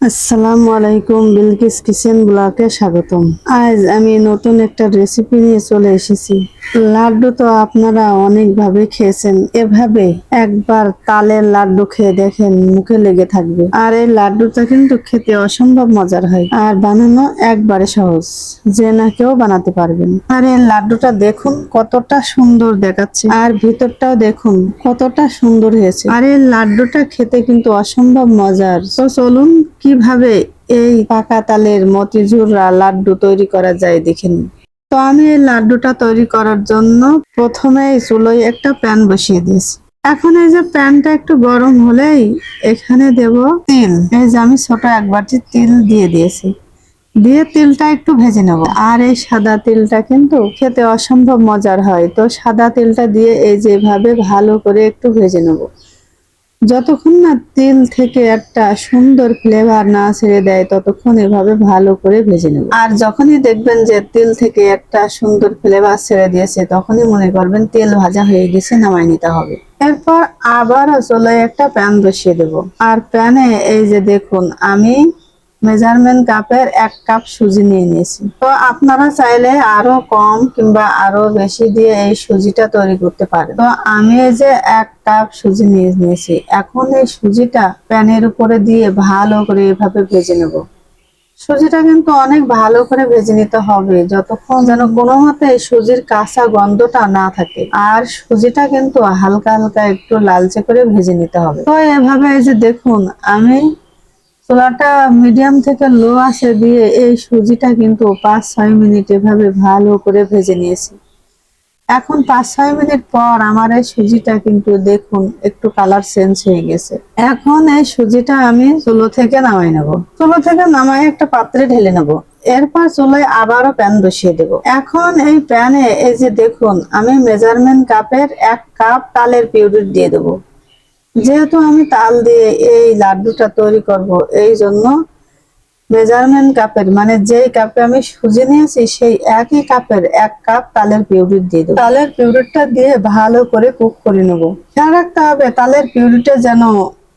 আসসালামু আলাইকুম, বিলকিস কিচেন ব্লকে স্বাগতম। আজ আমি নতুন একটা রেসিপি নিয়ে চলে এসেছি। লাড্ডু তো আপনারা অনেকভাবে খেয়েছেন। এভাবে একবার তালের লাড্ডু খেয়ে দেখেন, মুখে লেগে থাকবে। আর এই লাড্ডুটা কিন্তু খেতে অসম্ভব মজার হয়। আর বানানো একবারে সহজ, যে না কেউ বানাতে পারবেন। আর এই লাড্ডুটা দেখুন, কতটা সুন্দর দেখাচ্ছে। আর ভিতরটাও দেখুন, কতটা সুন্দর হয়েছে। আর এই লাড্ডুটা খেতে কিন্তু অসম্ভব মজার। তো চলুন কীভাবে এই পাকা তালের মতিঝুররা লাড্ডু তৈরি করা যায় দেখে নিন তো আমি এই লাড্ডুটা তৈরি করার জন্য প্রথমে চুলোয় একটা প্যান বসিয়ে দিয়েছি। এখন এই যে প্যানটা একটু গরম হলেই এখানে দেব তিল। এই যে আমি ছোট এক বাটি তিল দিয়ে দিয়েছি। দিয়ে তিলটা একটু ভেজে নেব। আর এই সাদা তিলটা কিন্তু খেতে অসম্ভব মজার হয়। তো সাদা তিলটা দিয়ে এই যেভাবে ভালো করে একটু ভেজে নেব। যতক্ষণ না তেল থেকে একটা সুন্দর ফ্লেভার না ছেড়ে দেয়, ততক্ষণ এভাবে ভালো করে ভেজে নেব। আর যখনই দেখবেন যে তেল থেকে একটা সুন্দর ফ্লেভার ছেড়ে দিয়েছে, তখনই মনে করবেন তেল ভাজা হয়ে গেছে নামাই নিতে হবে। এরপর আবারও চলে একটা প্যান বসিয়ে দেব। আর প্যানে এই যে দেখুন, আমি মেজারমেন্ট কাপের এক কাপ সুজি নিয়ে নিয়েছি। তো আপনারা চাইলে আরও কম কিংবা আরও বেশি দিয়ে এই সুজিটা তৈরি করতে পারেন। তো আমি এই যে এক কাপ সুজি নিয়ে নিয়েছি, এখন এই সুজিটা প্যানের উপরে দিয়ে ভালো করে এভাবে ভেজে নেব। সুজিটা কিন্তু অনেক ভালো করে ভেজে নিতে হবে, যতক্ষণ যেন কোনো মতে সুজির কাঁচা গন্ধটা না থাকে। আর সুজিটা কিন্তু হালকা হালকা একটু লালচে করে ভেজে নিতে হবে। তো এভাবে এই যে দেখুন, আমি চুলাটা মিডিয়াম থেকে লো আসে দিয়ে এই সুজিটা কিন্তু পাঁচ, ছয় মিনিট এভাবে ভালো করে ভেজে নিয়েছি। এখন পাঁচ, ছয় মিনিট পর আমার এই সুজিটা কিন্তু দেখুন, একটু কালার চেঞ্জ হয়ে গেছে। এখন এই সুজিটা আমি চুলো থেকে নামাই নেব। চুলো থেকে নামাই একটা পাত্রে ঢেলে নেব। এরপর চুলোয় আবারও প্যান বসিয়ে দেব। এখন এই প্যানে এই যে দেখুন, আমি মেজারমেন্ট কাপের এক কাপ তালের পিউরি দিয়ে দেবো। যেহেতু আমি তাল দিয়ে এই লাড্ডুটা তৈরি করব, এই জন্য মেজারমেন্ট কাপের মানে যেই কাপে আমি সুজি নিয়েছি, সেই একই কাপের এক কাপ তালের পিউরিট দিয়ে দেবো। তালের পিউরিটটা দিয়ে ভালো করে কুক করে নেব। খেয়াল রাখতে হবে, তালের পিউরিটা যেন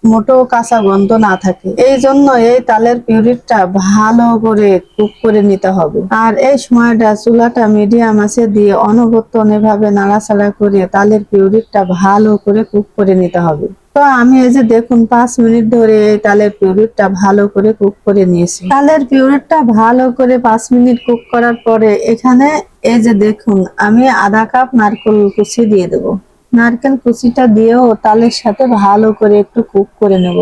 মোটো কাঁচা গন্ধ না থাকে। এই জন্য এই তালের পিউরিটটা ভালো করে কুক করে নিতে হবে। আর এই সময়টা চুলাটা মিডিয়াম আছে দিয়ে অনবর্তন এভাবে নাড়াচাড়া করে তালের পিউরিটটা ভালো করে কুক করে নিতে হবে। তো আমি এই যে দেখুন, পাঁচ মিনিট ধরে এই তালের পিউরিটটা ভালো করে কুক করে নিয়েছি। তালের পিউরিটটা ভালো করে পাঁচ মিনিট কুক করার পরে এখানে এই যে দেখুন, আমি আধা কাপ নারকেল কুচি দিয়ে দেব। নারকেল কুচিটা দিয়েও তালের সাথে ভালো করে একটু কুক করে নেব।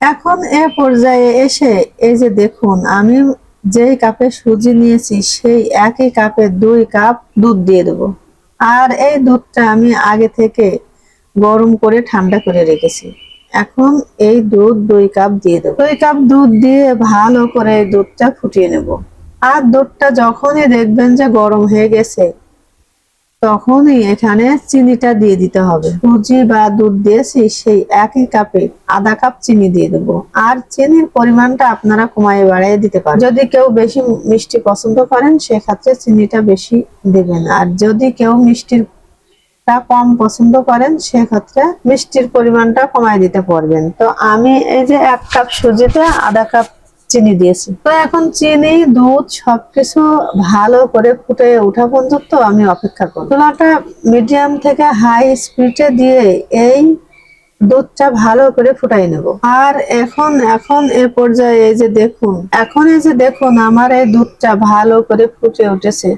এখন এ পর্যায়ে এসে, এই যে দেখুন, আমি যেই কাপে সুজি নিয়েছি, সেই একই কাপে দুই কাপ দুধ দিয়ে দেব। আর এই দুধটা আমি আগে থেকে গরম করে ঠান্ডা করে রেখেছি। এখন এই দুধ দুই কাপ দিয়ে দেবো। দুই কাপ দুধ দিয়ে ভালো করে দুধটা ফুটিয়ে নেব। আর দুধটা যখনই দেখবেন যে গরম হয়ে গেছে তখনই এখানে চিনিটা দিয়ে দিতে হবে। সুজি বা দুধ দিয়েছি সেই একই কাপে আধা কাপ চিনি দিয়ে দেবো। আর চিনির পরিমাণটা আপনারা কমায় বাড়িয়ে দিতে পারেন। যদি কেউ বেশি মিষ্টি পছন্দ করেন, সেক্ষেত্রে চিনিটা বেশি দেবেন। আর যদি কেউ মিষ্টির কম পছন্দ করেন, সেক্ষেত্রে মিষ্টির পরিমাণটা কমাই দিতে পারবেন। তো আমি এই যে এক কাপ সুজিতে আধা কাপ চিনি দিয়েছি। তো এখন চিনি, দুধ সবকিছু ভালো করে ফুটে ওঠা পর্যন্ত আমি অপেক্ষা করব। চুলাটা মিডিয়াম থেকে হাই স্পিডে দিয়ে এই দুধটা ভালো করে ফুটাই নেব। আর এখন এখন এ পর্যায়ে এই যে দেখুন, এখন এই যে দেখুন আমার এই দুধটা ভালো করে ফুটে উঠেছে।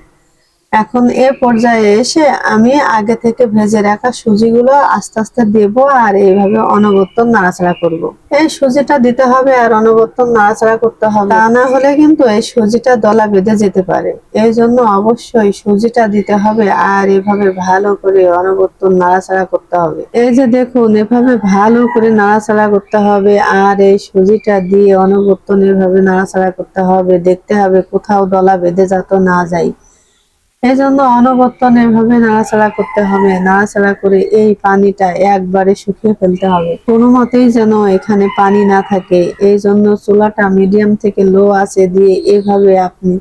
এখন এ পর্যায়ে এসে আমি আগে থেকে ভেজে রাখা সুজিগুলো আস্তে আস্তে দেব আর এইভাবে অনবর্তন নাড়াচাড়া করব। এই সুজিটা দিতে হবে আর অনবর্তন নাড়াচাড়া করতে হবে। তা না হলে কিন্তু এই সুজিটা দলা বেঁধে যেতে পারে। এই জন্য অবশ্যই সুজিটা দিতে হবে আর এভাবে ভালো করে অনবর্তন নাড়াচাড়া করতে হবে। এই যে দেখুন, এভাবে ভালো করে নাড়াচাড়া করতে হবে আর এই সুজিটা দিয়ে অনবর্তন এভাবে নাড়াচাড়া করতে হবে। দেখতে হবে কোথাও দলা বেঁধে যাত না যায়। এই জন্য অনবর্তন এভাবে নাড়াচাড়া করতে হবে। নাড়াচাড়া করে এই পানিটা একবারে শুকিয়ে ফেলতে হবে। কোনো মতেই যেন এখানে পানি না থাকে। এই জন্য চুলাটা মিডিয়াম থেকে লো আছে দিয়ে এভাবে আপনি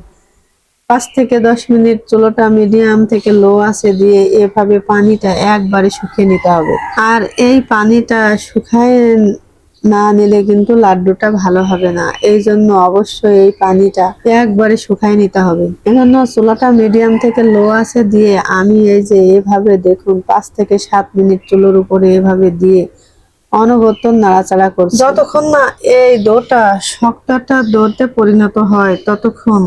পাঁচ থেকে দশ মিনিট চুলোটা মিডিয়াম থেকে লো আছে দিয়ে এভাবে পানিটা একবারে শুকিয়ে নিতে হবে। আর এই পানিটা শুকায় না নিলে কিন্তু লাড্ডুটা ভালো হবে না। এই জন্য অবশ্যই এই পানিটা একবারে শুকাই নিতে হবে। এজন্য চুলাটা মিডিয়াম থেকে লো আছে দিয়ে আমি এই যে এভাবে দেখুন, পাঁচ থেকে সাত মিনিট চুলোর উপরে এভাবে দিয়ে অনবরত নাড়াচাড়া করছি। যতক্ষণ না এই দোটা শক্তটা দোতে পরিণত হয়, ততক্ষণ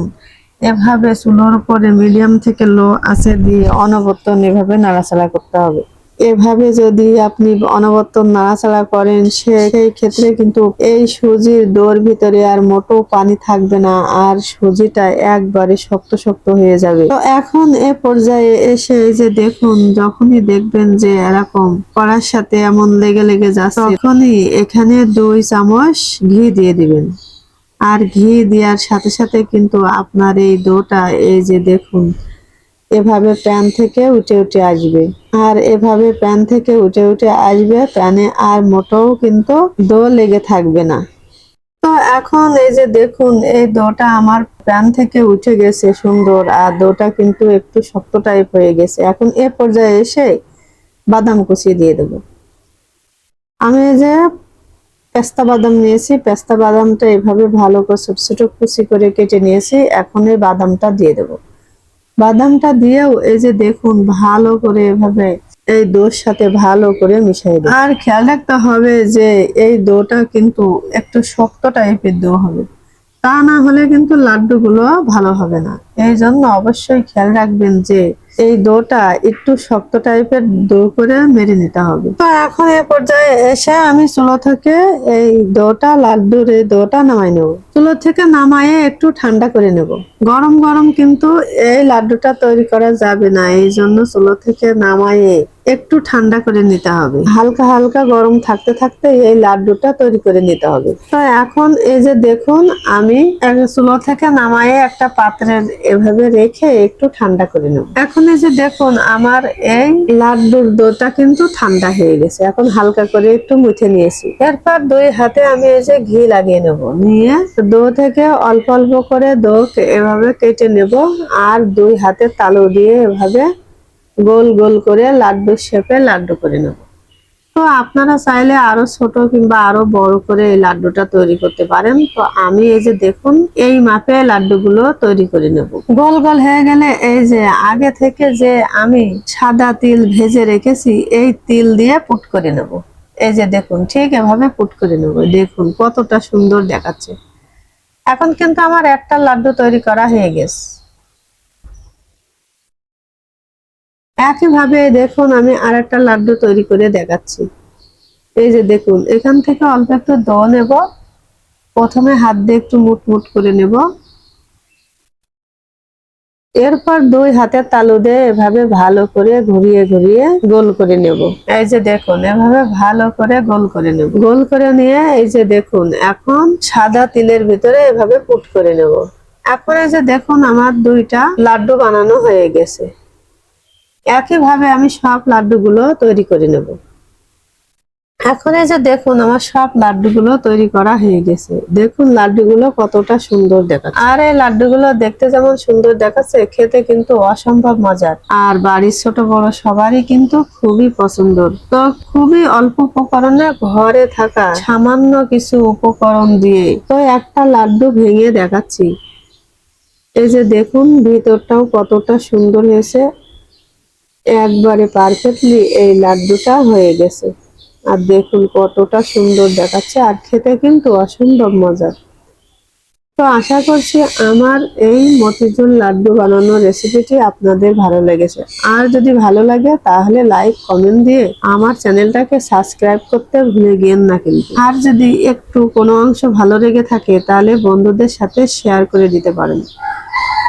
এভাবে চুলোর উপরে মিডিয়াম থেকে লো আছে দিয়ে অনবর্তন এভাবে নাড়াচাড়া করতে হবে। এভাবে যদি আপনি অনবর্তন নাড়াচাড়া করেন সেই ক্ষেত্রে কিন্তু এই সুজির ডোর ভিতরে আর মোটো পানি থাকবে না আর সুজিটা একবারে শক্ত শক্ত হয়ে যাবে। তো এখন এ পর্যায়ে এসে যে দেখুন, যখনই দেখবেন যে এরকম কড়ার সাথে এমন লেগে লেগে যাচ্ছে, তখনই এখানে দুই চামচ ঘি দিয়ে দিবেন। আর ঘি দেওয়ার সাথে সাথে কিন্তু আপনার এই দোটা এই যে দেখুন এভাবে প্যান থেকে উঠে উঠে আসবে। আর এভাবে প্যান থেকে উঠে উঠে আসবে, প্যানে আর মোটেও কিন্তু দো লেগে থাকবে না। তো এখন এই যে দেখুন, এই দোটা আমার প্যান থেকে উঠে গেছে সুন্দর, আর দোটা কিন্তু একটু শক্ত টাইপ হয়ে গেছে। এখন এ পর্যায়ে এসে বাদাম কুচি দিয়ে দেবো। আমি যে পেস্তা বাদাম নিয়েছি, পেস্তা বাদামটা এভাবে ভালো করে ছোট ছোট কুচি করে কেটে নিয়েছি, এখন এই বাদামটা দিয়ে দেবো। বাদামটা দিয়েও এই যে দেখুন ভালো করে এভাবে এই দোর সাথে ভালো করে মিশাই দেব আর খেয়াল রাখতে হবে যে এই দোটা কিন্তু একটু শক্ত টাইপের দো হবে। তা না হলে কিন্তু লাড্ডুগুলো ভালো হবে না। এই জন্য অবশ্যই খেয়াল রাখবেন যে এই দোটা একটু শক্ত টাইপের দো করে মেরে নিতে হবে। তো এখন এ পর্যায়ে এসে আমি চুলো থেকে এই দোটা, লাড্ডুর এই দোটা নামাই নেব। চুলো থেকে নামায়ে একটু ঠান্ডা করে নেব। গরম গরম কিন্তু এই লাড্ডুটা তৈরি করা যাবে না এই জন্য চুলো থেকে নামায়ে একটু ঠান্ডা করে নিতে হবে। হালকা হালকা গরম থাকতে থাকতে এই লাড্ডুটা তৈরি করে নিতে হবে। তো এখন এই যে দেখুন, আমি চুলো থেকে নামায়ে একটা পাত্রের এভাবে রেখে একটু ঠান্ডা করে নেব। এখন এই যে দেখুন, আমার এই লাড্ডুর দোটা কিন্তু ঠান্ডা হয়ে গেছে। এখন হালকা করে একটু মুছে নিয়েছি। এরপর দুই হাতে আমি এই যে ঘি লাগিয়ে নেব। নিয়ে দো থেকে অল্প অল্প করে দো এভাবে কেটে নেব। আর দুই হাতে তালু দিয়ে এভাবে গোল গোল করে লাড্ডু শেপে লাড্ডু করে নেব। তো আপনারা চাইলে আরও ছোট কিংবা আরও বড় করে এই লাড্ডুটা তৈরি করতে পারেন। তো আমি এই যে দেখুন, এই মাপে লাড্ডুগুলো তৈরি করে নেব। গোল গোল হয়ে গেলে এই যে আগে থেকে যে আমি সাদা তিল ভেজে রেখেছি, এই তিল দিয়ে পুট করে নেব। এই যে দেখুন, ঠিক এভাবে পুট করে নেব। দেখুন কতটা সুন্দর দেখাচ্ছে। এখন কিন্তু আমার একটা লাড্ডু তৈরি করা হয়ে গেছে। একইভাবে দেখুন, আমি আর একটা লাড্ডু তৈরি করে দেখাচ্ছি। এই যে দেখুন, এখান থেকে অল্প একটু দ নেব। প্রথমে হাত দিয়ে একটু মুট মুট করে নেব। এরপর দুই হাতের তালু দিয়ে এভাবে ভালো করে ঘুরিয়ে ঘুরিয়ে গোল করে নেব। এই যে দেখুন, এভাবে ভালো করে গোল করে নেব। গোল করে নিয়ে এই যে দেখুন, এখন সাদা তিলের ভিতরে এভাবে পুট করে নেব। এখন এই যে দেখুন, আমার দুইটা লাড্ডু বানানো হয়ে গেছে। একইভাবে আমি সব লাড্ডুগুলো তৈরি করে নেব। এখন এই যে দেখুন, আমার সব লাড্ডুগুলো তৈরি করা হয়ে গেছে। দেখুন লাড্ডুগুলো কতটা সুন্দর দেখাচ্ছে। আর এই লাড্ডুগুলো দেখতে যেমন সুন্দর দেখাচ্ছে, খেতে কিন্তু অসম্ভব মজার। আর বাড়ির ছোট বড় সবারই কিন্তু খুবই পছন্দ। তো খুবই অল্প উপকরণে ঘরে থাকা সামান্য কিছু উপকরণ দিয়ে তো একটা লাড্ডু ভেঙে দেখাচ্ছি। এই যে দেখুন, ভিতরটাও কতটা সুন্দর হয়েছে। একবারে পারফেক্টলি এই লাড্ডুটা হয়ে গেছে। আর দেখুন কতটা সুন্দর দেখাচ্ছে, আর খেতে কিন্তু অসম্ভব মজার। তো আশা করছি আমার এই মতিঝুল লাড্ডু বানানোর রেসিপিটি আপনাদের ভালো লেগেছে। আর যদি ভালো লাগে, তাহলে লাইক কমেন্ট দিয়ে আমার চ্যানেলটাকে সাবস্ক্রাইব করতে ভুলে গিয়েন না কিন্তু। আর যদি একটু কোনো অংশ ভালো লেগে থাকে, তাহলে বন্ধুদের সাথে শেয়ার করে দিতে পারেন।